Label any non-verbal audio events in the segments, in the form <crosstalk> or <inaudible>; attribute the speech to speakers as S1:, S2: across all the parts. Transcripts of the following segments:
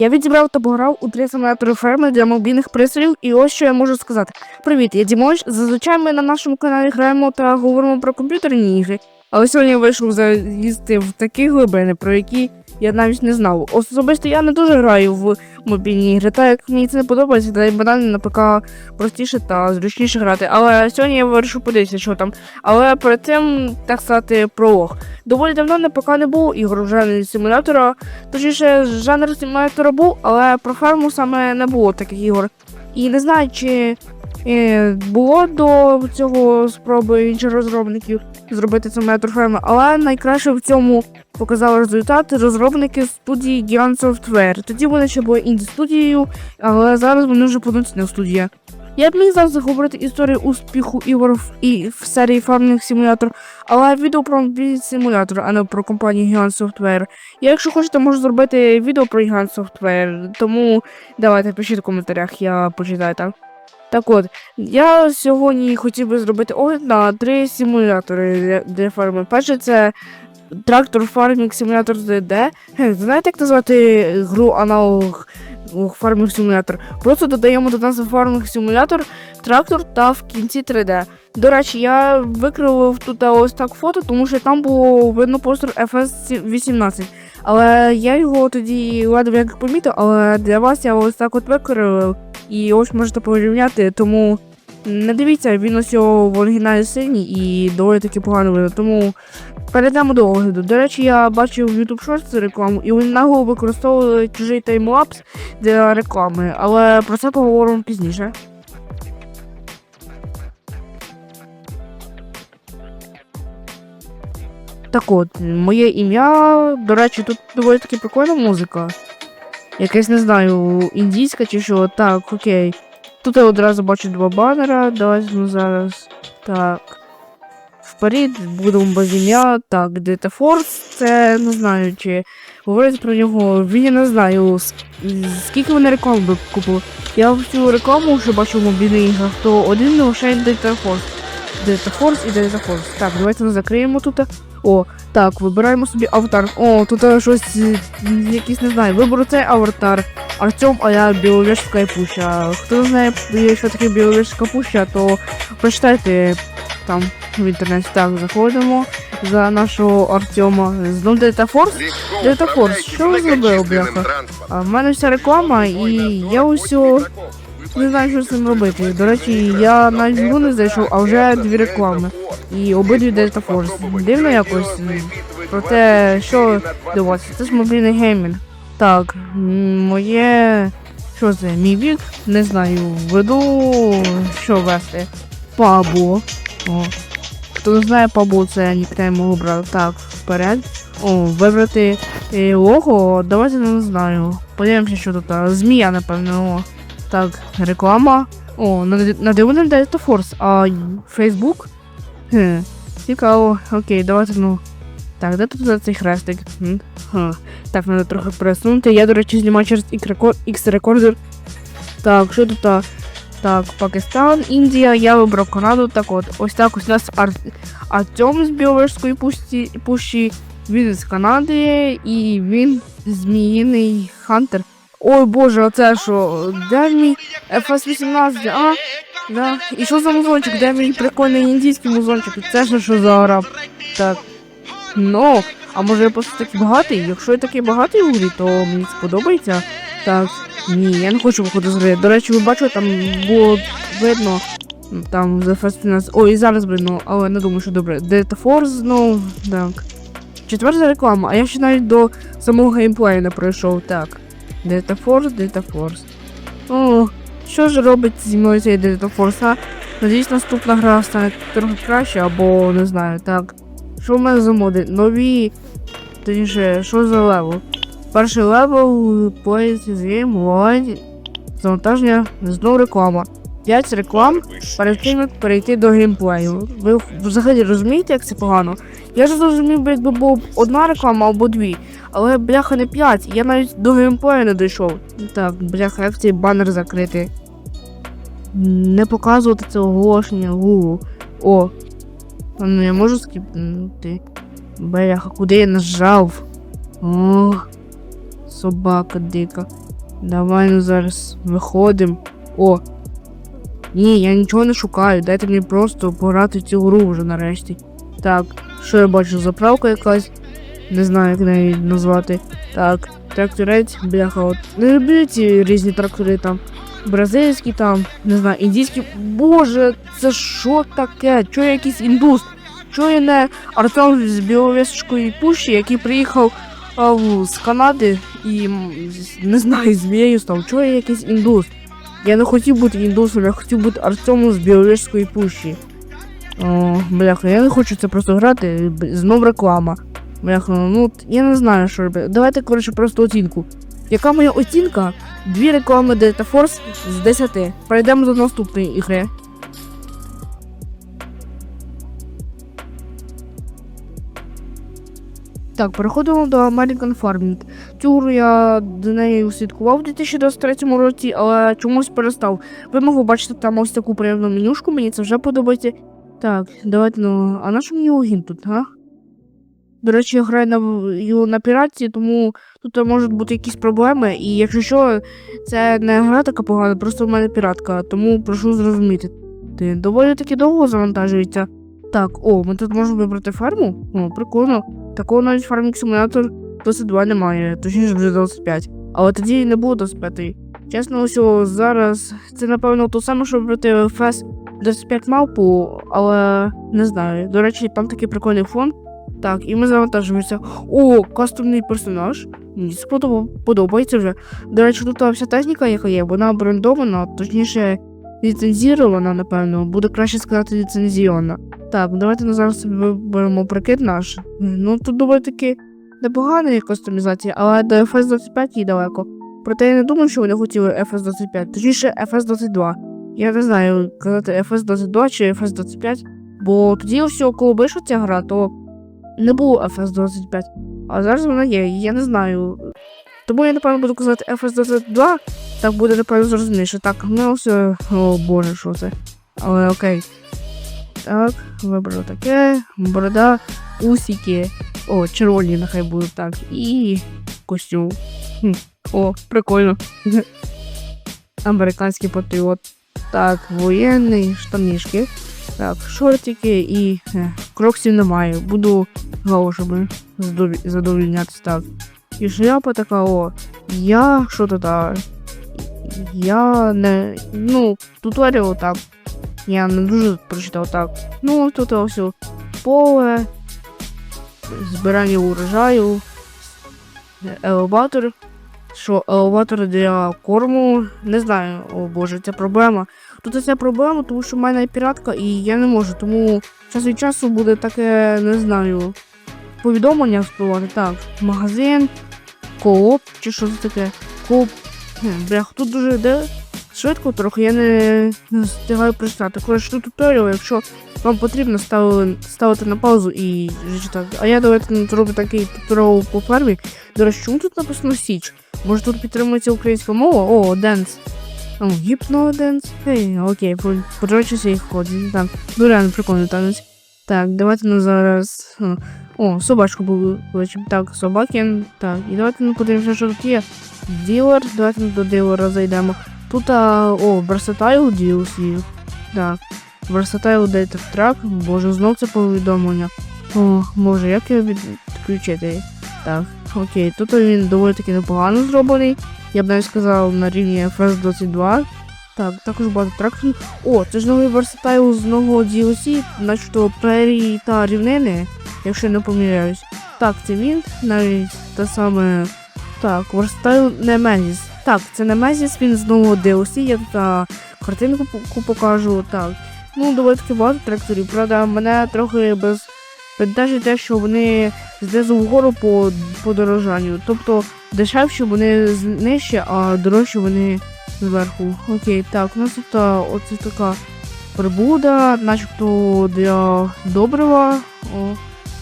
S1: Я відібрав та пограв у три симулятори ферми для мобільних пристроїв, і ось що я можу сказати. Привіт, я Дімош. Зазвичай ми на нашому каналі граємо та говоримо про комп'ютерні ігри. Але сьогодні я вийшов заїсти в такі глибини, про які я навіть не знав. Особисто я не дуже граю в мобільні ігри, так як мені це не подобається, та й банально на ПК простіше та зручніше грати. Але сьогодні я вирішив подивитися, що там. Але перед цим, так сказати, пролог. Доволі давно на ПК не було ігор в жанрі симулятора. Точніше, жанр симулятора був, але про ферму саме не було таких ігор. І не знаю, чи було до цього спроби інших розробників зробити симулятор ферми, але найкраще в цьому показали результати розробники студії Giant Software. Тоді вони ще були інді студією, але зараз вони вже повноцінна студія. Я б міг зараз заговорити історію успіху ігор в, і в серії фармінг симулятор, але відео про мобільний симулятор, а не про компанію Giant Software. Я, якщо хочете, можу зробити відео про Giant Software, тому давайте пишіть в коментарях, я почитаю так. Так от, я сьогодні хотів би зробити огляд на три симулятори для, фарми. Перший це трактор фармінг симулятор DD. Хе, Знаєте, як назвати гру аналог фармінг симулятор? Просто додаємо до назви фармінг симулятор, трактор та в кінці 3D. До речі, я викривив тут ось так фото, тому що там було видно постер FS18. Але я його тоді ледве як помітив, але для вас я ось так от викривив. І ось можете порівняти, тому не дивіться, він ось його в оригіналі синій і доволі таки погано видно. Тому перейдемо до огляду. До речі, я бачив в YouTube Shorts рекламу, і вони наголо використовували чужий таймлапс для реклами, але про це поговоримо пізніше. Так от, моє ім'я. До речі, тут доволі таки прикольна музика. Якась не знаю, індійська чи що. Так, окей. Тут я одразу бачу два банера. Давайте ну зараз. Так. Вперед будемо без ім'я. Так, Force, це не знаю, чи говорити про нього. Він я не знаю, скільки вони реклам би купили. Я всю рекламу, що бачу в мобільних іграх, то один лише. Data Force і Force. Так, давайте ми закриємо тут. О, так, вибираємо собі аватар. О, тут е, щось, е, якийсь, не знаю, виберу цей аватар. Артем, а я Біловежська і Пуща. Хто не знає, що таке Біловежська Пуща, то прочитайте там в інтернеті. Так, заходимо за нашого Артема. Знов.
S2: Delta Force, що ви зробили, бляха?
S1: А в мене вся реклама, і я усьо не знаю, що з цим робити. До речі, я навіть в не зайшов, а вже дві реклами. І обидві Delta Force. Дивно якось. Проте, що дивитися, це ж мобільний геймінг. Так, моє. Що це? Мій вік? Не знаю. Веду. Що вести? Пабо. О. Хто не знає пабо, це нікнейм мого брата. Так, вперед. О, вибрати е, лого, давайте не знаю. Подивимося, що тут. Змія, напевно. О. Так, реклама. О, надивлений Delta Force, а Фейсбук? Хм, цікаво. Окей, давайте ну. Так, де тут за цей хрестик? Ха. Так, треба трохи пересунути. Я, до речі, знімаю через X-рекордер. Так, що тут? Так, Пакистан, Індія, я вибрав Канаду. Так от, ось так ось у нас Ар... Артем з Біловежської пущі, пущі, він з Канади і він зміїний Хантер. Ой боже, оце що? Де мій FS-18? А? Да. І що за музончик? Де мій прикольний індійський музончик? Це ж що за араб? Так. Ну, а може я просто такий багатий? Якщо я такий багатий у грі, то мені сподобається. Так, ні, я не хочу виходити з гри. До речі, ви бачили, там було видно. Там за Fast О, і зараз видно, але не думаю, що добре. Delta Force, ну, так. Четверта реклама, а я ще навіть до самого геймплею не пройшов. Так. Delta Force. О, що ж робить зі мною цей Force, а? Надіюсь, наступна гра стане трохи краще, або не знаю, так. Що в мене за моди? Нові. Точніше, що за левел? Перший левел, поїзд з гейм, завантаження, знову реклама. 5 реклам перед тим, як перейти до геймплею. Ви взагалі розумієте, як це погано? Я ж зрозумів, якби була одна реклама або дві. Але бляха не 5, я навіть до геймплею не дійшов. Так, бляха, як цей банер закрити. Не показувати це оголошення Google. О. Ну я можу скіпнути. Бляха, куди я нажав? Ох. собака дика. Давай ну зараз виходимо. О. Ні, я нічого не шукаю. Дайте мені просто пограти цю гру вже нарешті. Так, що я бачу? Заправка якась. Не знаю, як неї назвати. Так, тракторець, бляха, от. Не люблю ці різні трактори там. Бразильські там, не знаю, індійські. Боже, це що таке? Чого я якийсь індус? Чого я не Артем з Біловіської пущі, який приїхав а, з Канади і не знаю, змією став. Чого я якийсь індус? Я не хотів бути індусом, я хотів бути Артемом з Біловіської пущі. О, бляха, я не хочу це просто грати. Знов реклама. Бляха, ну я не знаю, що робити. Давайте, коротше, просто оцінку. Яка моя оцінка? Дві реклами Delta Force з 10. Перейдемо до наступної ігри. Так, переходимо до American Farming. Цю я до неї слідкував у 2023 році, але чомусь перестав. Ви могли бачити там ось таку приємну менюшку, мені це вже подобається. Так, давайте ну. А на що мені логін тут, а? До речі, я граю на, на піраті, тому тут можуть бути якісь проблеми, і якщо що, це не гра така погана, просто в мене піратка, тому прошу зрозуміти. Ти доволі таки довго завантажується. Так, о, ми тут можемо вибрати ферму? О, прикольно. Такого навіть Farming Simulator 22 немає, точніше вже 25. Але тоді не було 25. Чесно, ось зараз це напевно то саме, що вибрати FS 25 мавпу, але не знаю. До речі, там такий прикольний фон. Так, і ми завантажуємося. О, кастомний персонаж. Мені подобається вже. До речі, тут вся техніка, яка є, вона брендована, точніше, ліцензірована, напевно, буде краще сказати ліцензійована. Так, давайте на зараз виберемо прикид наш. Ну, тут доволі таки непогана кастомізація, але до FS25 їй далеко. Проте я не думаю, що вони хотіли FS25, точніше FS22. Я не знаю, казати FS22 чи FS25, бо тоді ось коли вийшла ця гра, то не було FS25. А зараз вона є, і я не знаю. Тому я напевно буду казати FS22, так буде напевно зрозуміше. Так, ну все. О боже, що це. Але окей. Так, вибрав таке, борода, усики. О, червоні нехай будуть так. І костюм. Хм. О, прикольно. <laughs> Американський патріот. Так, воєнний, штанішки. Так, шортики і е, кроксів немає. Буду галошами задові- задовільнятися так. І шляпа така, о. Я що то так. Я не. Ну, туторіал так. Я не дуже прочитав так. Ну, тут ось поле, збирання урожаю, елеватор. Що елеватор для корму. Не знаю, о боже, це проблема. Тут це проблема, тому що в мене піратка і я не можу, тому час від часу буде таке, не знаю, повідомлення вспливати. Так, магазин, кооп, чи що це таке? Кооп. Хм, Блях, тут дуже йде швидко трохи, я не, не встигаю прочитати. Коротше, тут туторіал, якщо вам потрібно ставили, ставити на паузу і вже читати. А я давайте зроблю такий туторіал по фермі. До речі, чому тут написано Січ? Може тут підтримується українська мова? О, денс. О, гіпноденс. Ей, окей, по- подрочуся і ходить. Ну реально прикольний танець. Так, давайте ну зараз. О, собачку буду. Так, собаки. Так, і давайте ну подивимося, що тут є. Ділер, давайте до ділера зайдемо. Тут, а, о, Versatile DLC. Так. Versatile Data Track. Боже, знов це повідомлення. О, може, як його відключити? Так, окей, тут він доволі таки непогано зроблений. Я б навіть сказав на рівні FS 22. Так, також багато тракторів. О, це ж новий Versatile з нового DLC, начебто прерії та рівнини, якщо я не помиляюсь. Так, це він, навіть те саме. Так, Versatile Nemesis. Так, це Nemesis, він з нового DLC, я тут картинку покажу. Так. Ну, доволі таки багато тракторів. Правда, мене трохи без бентежить те, що вони знизу вгору по подорожанню. Тобто дешевші вони нижче, а дорожчі вони зверху. Окей, так, у нас тут оце така прибуда, начебто для добрива. О,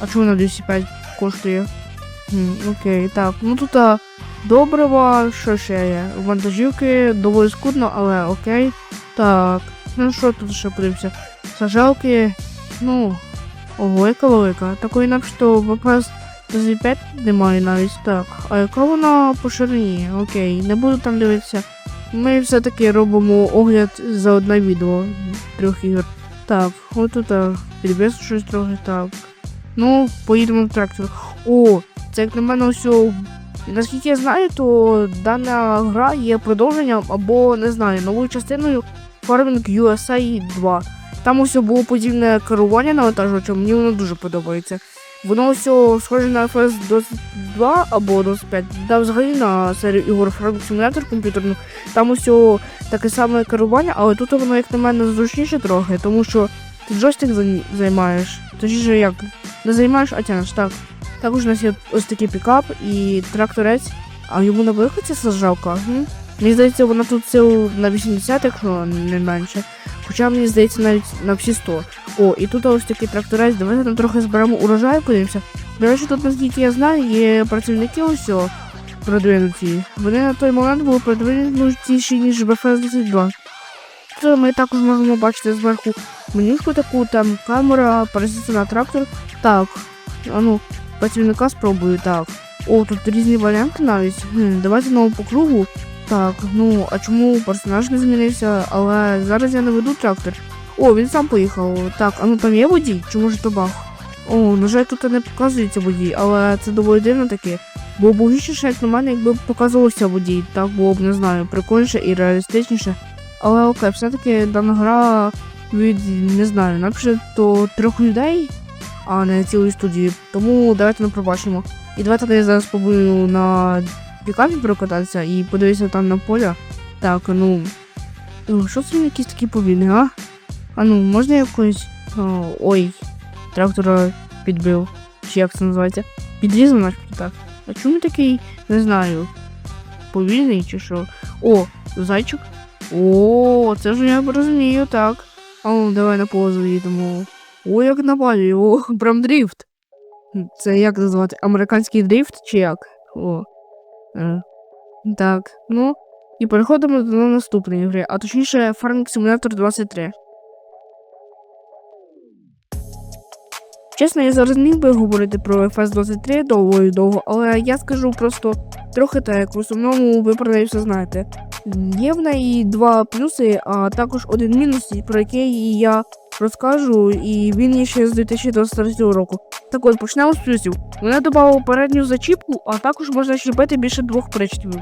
S1: а чого вона 205 коштує? Хм, окей, так. Ну тут добрива, що ще є? Вантажівки доволі скудно, але окей. Так. Ну що тут ще подивимося? Сажалки. Ну. Ого, яка велика. Такої начебто ВПС 25 немає навіть так. А яка вона по ширині? Окей, не буду там дивитися. Ми все-таки робимо огляд за одне відео трьох ігор. Так, от тут а, щось трохи так. Ну, поїдемо в трактор. О, це як на мене все. Наскільки я знаю, то дана гра є продовженням або не знаю, новою частиною Farming USA 2. Там усе було подібне керування навантажувачем, мені воно дуже подобається. Воно все схоже на FS 22 або 25, да взагалі на серію ігор Farming Simulator комп'ютерну. Там усе таке саме керування, але тут воно, як на мене, зручніше трохи, тому що ти джойстик зай- займаєш. Точніше як, не займаєш, а тянеш, так. Також у нас є ось такий пікап і тракторець, а йому на виході сажалка. М? Мені здається, вона тут сил на 80, якщо не менше. Хоча мені здається навіть на всі 100. О, і тут ось такий тракторець, давайте там трохи зберемо урожай, подивимося. До речі, тут, наскільки я знаю, є працівники усього продвинуті. Вони на той момент були продвинутіші, ніж BFS 22. Тут ми також можемо бачити зверху менюшку таку, там камера, пересіться на трактор. Так, а ну, працівника спробую, так. О, тут різні варіанти навіть. Хм, давайте знову по кругу. Так, ну, а чому персонаж не змінився? Але зараз я не веду трактор. О, він сам поїхав. Так, а ну там є водій? Чи може то баг? О, на жаль, тут не показується водій, але це доволі дивно таке. Було б логічніше, як на мене, якби показувався водій. Так було б, не знаю, прикольніше і реалістичніше. Але окей, все-таки дана гра від, не знаю, напише то трьох людей, а не цілої студії. Тому давайте ми пробачимо. І давайте я зараз спробую на пікапі прокататися і подивитися там на поля. Так, ну. ну, Що це він якийсь такий повільний, а? А ну, можна якось. О, ой, трактора підбив. Чи як це називається? Підрізав начебто так. А чому такий, не знаю, повільний чи що? О, зайчик. О, це ж я розумію, так. А ну, давай на позу їдемо. О, як на балі, о, <laughs> прям дріфт. Це як назвати? Американський дріфт чи як? О. Е. Так, ну. І переходимо до наступної гри, а точніше Farming Simulator 23. Чесно, я зараз міг би говорити про FS 23 довго і довго, але я скажу просто трохи так, в основному ви про неї все знаєте. Є в неї два плюси, а також один мінус, про який я розкажу, і він є ще з 2023 року. Так от, почнемо з плюсів. Вони додали передню зачіпку, а також можна чіпити більше двох причіпів.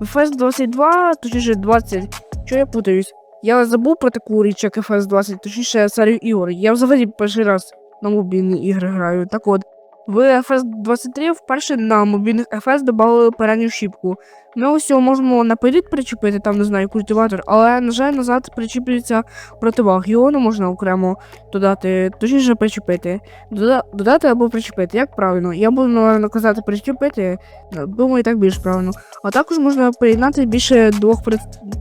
S1: В FS 22, точніше 20, що я путаюсь. Я забув про таку річ, як FS 20, точніше серію ігор. Я взагалі перший раз на мобільні ігри граю. Так от, в FS 23 вперше на мобільних FS додали передню щіпку. Ми ось його можемо наперед причепити, там не знаю, культиватор, але, на жаль, назад причіплюється противаг. Його не можна окремо додати, точніше причепити. Дода- додати або причепити, як правильно. Я буду напевно, казати причепити, думаю, так більш правильно. А також можна приєднати більше двох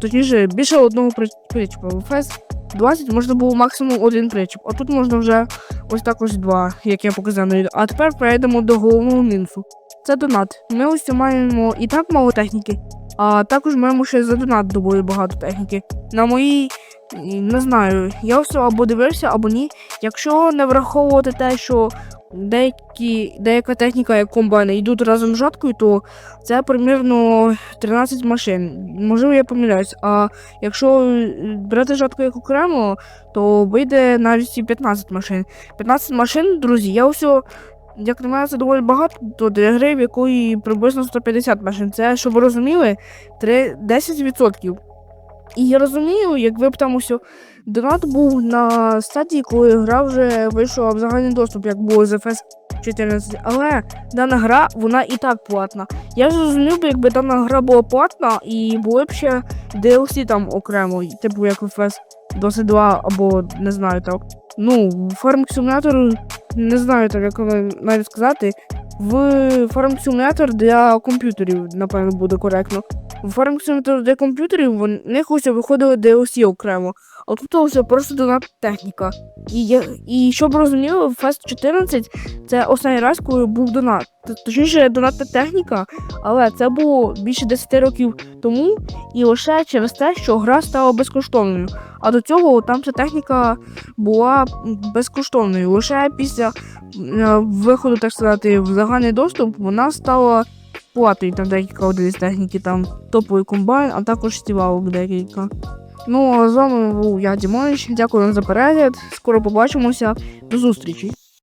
S1: точніше, більше одного при- причепа. FS 20 можна було максимум один причіп, а тут можна вже ось також два, як я показав. А тепер перейдемо до головного мінусу. Це донат. Ми ось маємо і так мало техніки, а також маємо ще за донат доволі багато техніки. На моїй, не знаю, я все або дивився, або ні. Якщо не враховувати те, що деякі, деяка техніка, як комбайни, йдуть разом з жаткою, то це примірно 13 машин. Можливо, я помиляюсь. А якщо е, брати жатку як окремо, то вийде навіть і 15 машин. 15 машин, друзі, я все. Як на мене, це доволі багато то для гри, в якої приблизно 150 машин. Це, щоб ви розуміли, три- 10%. І я розумію, якби б там усе донат був на стадії, коли гра вже вийшла в загальний доступ, як було з FS 14. Але дана гра, вона і так платна. Я зрозумів би, якби дана гра була платна і були б ще DLC там окремо, типу як FS 22 або не знаю так. Ну, Farming Simulator, не знаю так, як навіть сказати. В Farming Simulator для комп'ютерів, напевно, буде коректно. В Simulator для комп'ютерів в них ось виходили DLC окремо, а тут ось просто донат техніка. І, я, і щоб розуміли, в Fest 14 це останній раз, коли був донат. Точніше, донатна техніка, але це було більше 10 років тому, і лише через те, що гра стала безкоштовною. А до цього там ця техніка була безкоштовною. Лише після е, виходу, так сказати, в загальний доступ вона стала платою. Там декілька одиниць техніки, там топовий комбайн, а також стівалок декілька. Ну, а з вами був я, Дімонич. Дякую вам за перегляд. Скоро побачимося. До зустрічі.